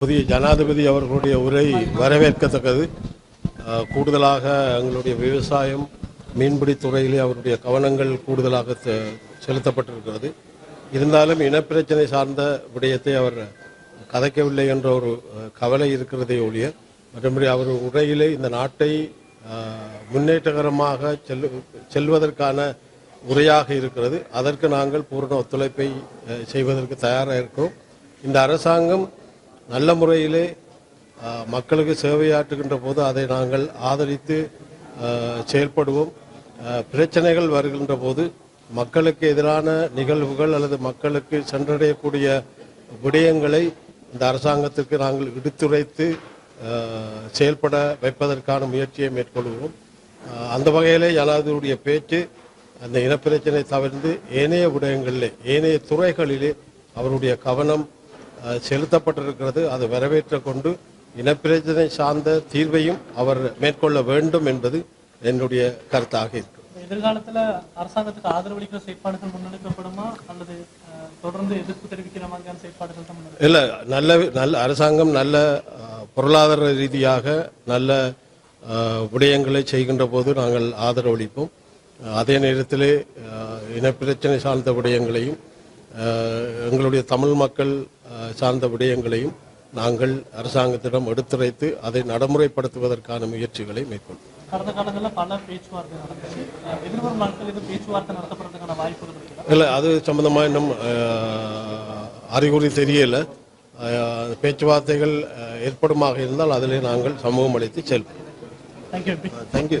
புதிய ஜனாதிபதி அவர்களுடைய உரை வரவேற்கத்தக்கது. கூடுதலாக எங்களுடைய விவசாயம் மீன்பிடி துறையிலே அவருடைய கவனங்கள் கூடுதலாக செ- செலுத்தப்பட்டிருக்கிறது. இருந்தாலும் இனப்பிரச்சனை சார்ந்த விடயத்தை அவர் கதைக்கவில்லை என்ற ஒரு கவலை இருக்கிறதே ஒழிய மற்றபடி அவர் உரையிலே இந்த நாட்டை முன்னேற்றகரமாக செல் செல்வதற்கான உரையாக இருக்கிறது. அதற்கு நாங்கள் பூரண ஒத்துழைப்பை செய்வதற்கு தயாராக இருக்கிறோம். இந்த அரசாங்கம் நல்ல முறையிலே மக்களுக்கு சேவையாற்றுகின்ற போது அதை நாங்கள் ஆதரித்து செயல்படுவோம். பிரச்சனைகள் வருகின்ற போது மக்களுக்கு எதிரான நிகழ்வுகள் அல்லது மக்களுக்கு சென்றடையக்கூடிய விடயங்களை இந்த அரசாங்கத்திற்கு நாங்கள் எடுத்துரைத்து செயல்பட வைப்பதற்கான முயற்சியை மேற்கொள்கிறோம். அந்த வகையிலே ஜனாதிபதியுடைய பேச்சு அந்த இனப்பிரச்சனை தவிர்த்து ஏனைய விடயங்களிலே ஏனைய துறைகளிலே அவருடைய கவனம் செலுத்தப்பட்டிருக்கிறது. அதை வரவேற்ற கொண்டு இனப்பிரச்சனை சார்ந்த தீர்வையும் அவர் மேற்கொள்ள வேண்டும் என்பது என்னுடைய கருத்தாக இருக்கு எதிர்காலத்துல அரசாங்கத்துக்கு ஆதரவளிக்கிற செயற்பாடுகள் முன்னெடுக்கப்படுமா? அல்லது தொடர்ந்து எதிர்ப்பு தெரிவிக்கிற மாதிரியான செயற்பாடுகள் இல்லை நல்ல நல்ல அரசாங்கம் நல்ல பொருளாதார ரீதியாக நல்ல விடயங்களை செய்கின்ற போது நாங்கள் ஆதரவளிப்போம். அதே நேரத்திலே இனப்பிரச்சனை சார்ந்த விடயங்களையும் எங்களுடைய தமிழ் மக்கள் சார்ந்த விடயங்களையும் நாங்கள் அரசாங்கத்திடம் எடுத்துரைத்து அதை நடைமுறைப்படுத்துவதற்கான முயற்சிகளை மேற்கொள்வோம். கடந்த காலங்களில் பல பேச்சுவார்த்தை நடந்துச்சு. அஹ், எதிர்வரும் நாட்கள் இது பேச்சுவார்த்தை நடத்தப்படுறதுக்கான வாய்ப்புகள் இருக்குதா? இல்லை அது சம்பந்தமாக இன்னும் அறிகுறி தெரியல. பேச்சுவார்த்தைகள் ஏற்படுமாக இருந்தால் அதிலே நாங்கள் சமூகம் அளித்து செயல்படுவோம் தேங்க்யூ தேங்க்யூ